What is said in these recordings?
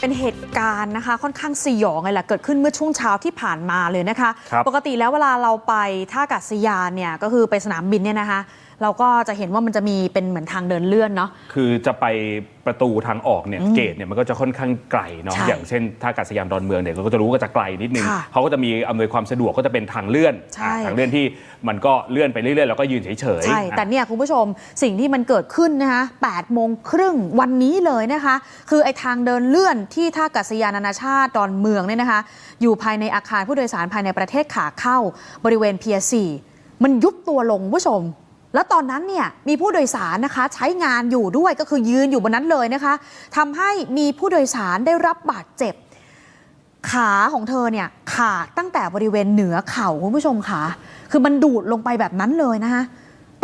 เป็นเหตุการณ์นะคะ ค่อนข้างสยองเลยแหละเกิดขึ้นเมื่อช่วงเช้าที่ผ่านมาเลยนะคะ ปกติแล้วเวลาเราไปท่าอากาศยานเนี่ยก็คือไปสนามบินเนี่ยนะคะ เราก็จะเห็นว่ามันจะมีเป็นเหมือนทางเดินเลื่อนเนาะ คือจะไปประตูทางออกเนี่ยอืมเกตเนี่ยมันก็จะค่อนข้างไกลเนาะใช่อย่างเช่นท่าอากาศยานดอนเมืองเนี่ยเราก็จะรู้ว่าจะไกลนิดนึงค่ะเขาก็จะมีอำนวยความสะดวกก็จะเป็นทางเลื่อนใช่ อ่าทางเลื่อนที่มันก็เลื่อนไปเรื่อยๆแล้วก็ยืนเฉยๆใช่แต่อะเนี่ยคุณผู้ชมสิ่งที่มันเกิดขึ้นนะคะ8โมงครึ่งวันนี้เลยนะคะ คือไอ้ทางเดินเลื่อนที่ท่าอากาศยานนานาชาติดอนเมืองเนี่ยนะคะ อยู่ภายในอาคารผู้โดยสารภายในประเทศขาเข้า บริเวณเพียสี่มันยุบตัวลงคุณผู้ชม แล้วตอนนั้นเนี่ยมีผู้โดยสารนะคะใช้งานอยู่ด้วยก็คือยืนอยู่บนนั้นเลยนะคะทำให้มีผู้โดยสารได้รับบาดเจ็บ ขาของเธอเนี่ยขาดตั้งแต่บริเวณเหนือเข่าคุณผู้ชมค่ะคือมันดูดลงไปแบบนั้นเลยนะคะ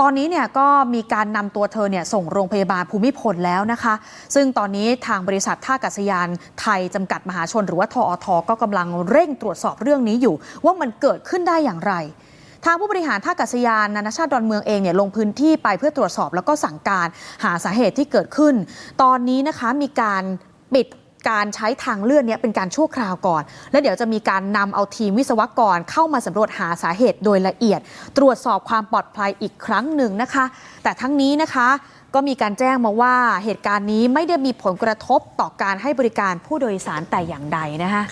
ตอนนี้เนี่ยก็มีการนำตัวเธอเนี่ยส่งโรงพยาบาลภูมิพลแล้วนะคะ ซึ่งตอนนี้ทางบริษัทท่าอากาศยานไทยจำกัดมหาชนหรือว่าทอทก็กำลังเร่งตรวจสอบเรื่องนี้อยู่ ว่ามันเกิดขึ้นได้อย่างไร ทางผู้บริหารท่าอากาศยานนานาชาติดอนเมืองเองเนี่ยลงพื้นที่ไปเพื่อตรวจสอบแล้วก็สั่งการหาสาเหตุที่เกิดขึ้น ตอนนี้นะคะมีการปิดการใช้ทางเลื่อนนี้เป็นการชั่วคราวก่อน แล้วเดี๋ยวจะมีการนำเอาทีมวิศวกรเข้ามาสำรวจหาสาเหตุโดยละเอียด ตรวจสอบความปลอดภัยอีกครั้งหนึ่งนะคะ แต่ทั้งนี้นะคะก็มีการแจ้งมาว่าเหตุการณ์นี้ไม่ได้มีผลกระทบต่อการให้บริการผู้โดยสารแต่อย่างใดนะคะ